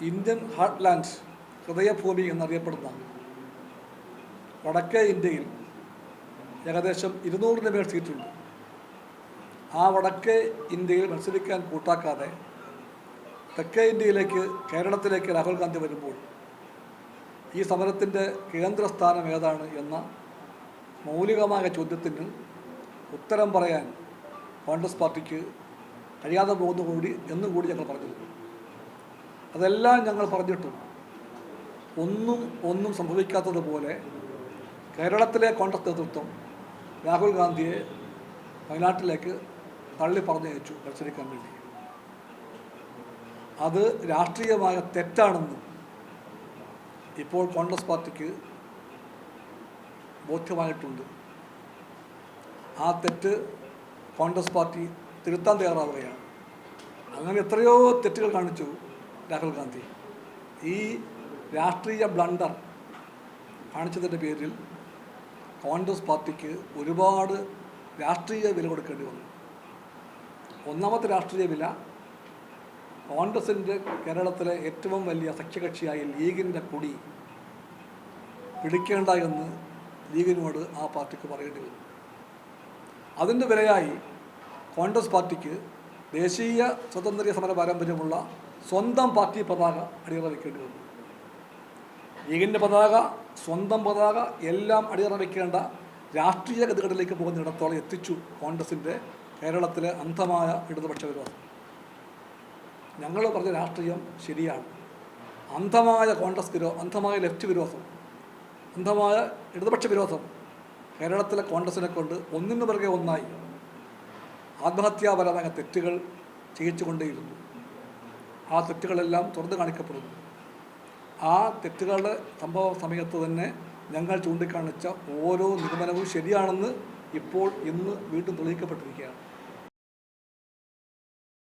Indian heartland ഹൃദയഭൂമി എന്നറിയപ്പെടുന്ന വടക്കേ ഇന്ത്യയിൽ ഏകദേശം ഇരുന്നൂറിന് മേൽ സീറ്റുണ്ട്. ആ വടക്കേ ഇന്ത്യയിൽ മത്സരിക്കാൻ കൂട്ടാക്കാതെ തെക്കേ ഇന്ത്യയിലേക്ക് കേരളത്തിലേക്ക് രാഹുൽ ഗാന്ധി വരുമ്പോൾ ഈ സമരത്തിന്റെ കേന്ദ്രസ്ഥാനം ഏതാണ് എന്ന മൗലികമായ ചോദ്യത്തിന് ഉത്തരം പറയാൻ കോൺഗ്രസ് പാർട്ടിക്ക് കഴിയാതെ പോകുന്നു കൂടി എന്നും കൂടി ഞങ്ങൾ പറഞ്ഞു അതെല്ലാം ഞങ്ങൾ പറഞ്ഞിട്ടും. ഒന്നും ഒന്നും സംഭവിക്കാത്തതുപോലെ കേരളത്തിലെ കോൺഗ്രസ് നേതൃത്വം രാഹുൽ ഗാന്ധിയെ വയനാട്ടിലേക്ക് തള്ളി പറഞ്ഞയച്ചു മത്സരിക്കാൻ വേണ്ടി. അത് രാഷ്ട്രീയമായ തെറ്റാണെന്ന് ഇപ്പോൾ കോൺഗ്രസ് പാർട്ടിക്ക് ബോധ്യമായിട്ടുണ്ട്. ആ തെറ്റ് കോൺഗ്രസ് പാർട്ടി തിരുത്താൻ തയ്യാറാവുകയാണ്. അങ്ങനെ എത്രയോ തെറ്റുകൾ കാണിച്ചു. രാഹുൽ ഗാന്ധി. ഈ രാഷ്ട്രീയ ബ്ലണ്ടർ കാണിച്ചതിന്റെ പേരിൽ കോൺഗ്രസ് പാർട്ടിക്ക് ഒരുപാട് രാഷ്ട്രീയ വില കൊടുക്കേണ്ടി വന്നു. ഒന്നാമത്തെ രാഷ്ട്രീയ വില കോൺഗ്രസിന്റെ കേരളത്തിലെ ഏറ്റവും വലിയ സഖ്യകക്ഷിയായ ലീഗിന്റെ കൊടി പിടിക്കേണ്ട എന്ന് ലീഗിനോട് ആ പാർട്ടിക്ക് പറയേണ്ടി വന്നു. അതിന്റെ വിലയായി കോൺഗ്രസ് പാർട്ടിക്ക് ദേശീയ സ്വാതന്ത്ര്യ സമര പാരമ്പര്യമുള്ള സ്വന്തം പാർട്ടി പതാക അടിയറ വയ്ക്കേണ്ടി വന്നു. ലീഗിന്റെ പതാക സ്വന്തം പതാക എല്ലാം അടിയറ വയ്ക്കേണ്ട രാഷ്ട്രീയ ഗതികളിലേക്ക് പോകുന്നിടത്തോളം എത്തിച്ചു കോൺഗ്രസിന്റെ കേരളത്തിലെ അന്ധമായ ഇടതുപക്ഷ വിരോധം ഞങ്ങൾ പറഞ്ഞ രാഷ്ട്രീയം ശരിയാണ്. അന്ധമായ കോൺഗ്രസ് വിരോ അന്ധമായ ലെഫ്റ്റ് വിരോധം അന്ധമായ ഇടതുപക്ഷ വിരോധം കേരളത്തിലെ കോൺഗ്രസിനെ കൊണ്ട് ഒന്നിനു പിറകെ ഒന്നായി ആത്മഹത്യാപരമായ തെറ്റുകൾ ചെയ്യിച്ചുകൊണ്ടേയിരുന്നു. ആ തെറ്റുകളെല്ലാം തുറന്നു കാണിക്കപ്പെടുന്നു. ആ തെറ്റുകളുടെ സംഭവ സമയത്ത് തന്നെ ഞങ്ങൾ ചൂണ്ടിക്കാണിച്ച ഓരോ നിഗമനവും ശരിയാണെന്ന് ഇപ്പോൾ ഇന്ന് വീണ്ടും തെളിയിക്കപ്പെട്ടിരിക്കുകയാണ്.